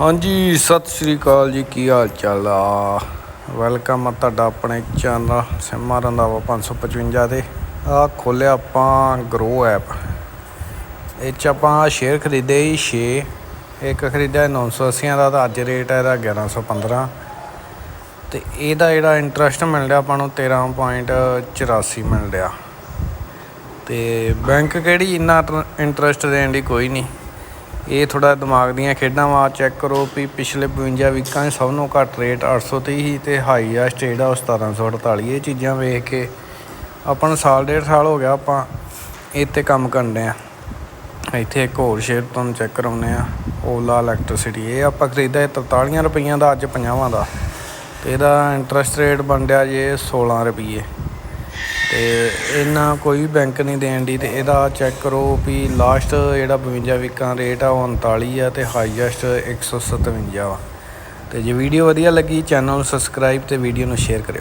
ਹਾਂਜੀ, ਸਤਿ ਸ੍ਰੀ ਅਕਾਲ ਜੀ, ਕੀ ਹਾਲ ਚਾਲ ਆ? ਵੈਲਕਮ ਆ ਤੁਹਾਡਾ ਆਪਣੇ ਚੈਨਲ ਸਿਮਾ ਰੰਦਾਵਾ 555 ਤੇ। ਆ ਖੋਲਿਆ ਆਪਾਂ ਗਰੋ ਐਪ ਇਹ ਚ ਆਪਾਂ ਸ਼ੇਅਰ ਖਰੀਦੇ ਸੀ 6 ਇੱਕ ਖਰੀਦਿਆ 980 ਦਾ ਤਾਂ ਅੱਜ ਰੇਟ ਹੈ ਇਹਦਾ 1115 ਤੇ ਇਹਦਾ ਜਿਹੜਾ ਇੰਟਰਸਟ ਮਿਲ ਰਿਹਾ ਆਪਾਂ ਨੂੰ 13.84 ਮਿਲ ਰਿਹਾ। ਤੇ ਬੈਂਕ ਕਿਹੜੀ ਇੰਨਾ ਇੰਟਰਸਟ ਦੇਣ ਦੀ ਕੋਈ ਨਹੀਂ। ਇਹ ਥੋੜਾ ਦਿਮਾਗ ਦੀਆਂ ਖੇਡਾਂ ਵਾ ਚੈੱਕ ਕਰੋ ਵੀ ਪਿਛਲੇ 52 ਵੀਕਾਂ 'ਚ ਸਭ ਨੂੰ ਘੱਟ ਰੇਟ 830 ਹੀ ਤੇ ਹਾਈਐਸਟ ਜਿਹੜਾ ਉਹ 1748 ਇਹ ਚੀਜ਼ਾਂ ਵੇਖ ਕੇ ਆਪਾਂ ਨੂੰ ਸਾਲ, ਡੇਢ ਸਾਲ ਹੋ ਗਿਆ ਆਪਾਂ ਇੱਥੇ ਕੰਮ ਕਰਦੇ ਆ। ਇੱਥੇ ਇੱਕ ਹੋਰ ਸ਼ੇਅਰ ਤੁਹਾਨੂੰ ਚੈੱਕ ਕਰਾਉਂਦੇ ਆ ਓਲਾ ਇਲੈਕਟ੍ਰਿਸਿਟੀ ਇਹ ਆਪਾਂ ਖਰੀਦਿਆ 43 ਰੁਪਈਆਂ ਦਾ, ਅੱਜ 50 ਦਾ ਤੇ ਇਹਦਾ ਇੰਟਰਸਟ ਰੇਟ ਬਣ ਰਿਹਾ ਜੇ 16 ਰੁਪਏ ਤੇ ਇਹਨਾਂ ਕੋਈ ਬੈਂਕ ਨਹੀਂ ਦੇਣ ਦੀ ਤੇ ਇਹਦਾ ਚੈੱਕ ਕਰੋ ਵੀ ਲਾਸਟ ਜਿਹੜਾ 52 ਵੀਕਾਂ ਰੇਟ ਆ ਉਹ 39 ਆ ਤੇ ਹਾਈਐਸਟ 157 ਵਾ। ਤੇ ਜੇ ਵੀਡੀਓ ਵਧੀਆ ਲੱਗੀ ਚੈਨਲ ਨੂੰ ਸਬਸਕ੍ਰਾਈਬ ਤੇ ਵੀਡੀਓ ਨੂੰ ਸ਼ੇਅਰ ਕਰਿਓ।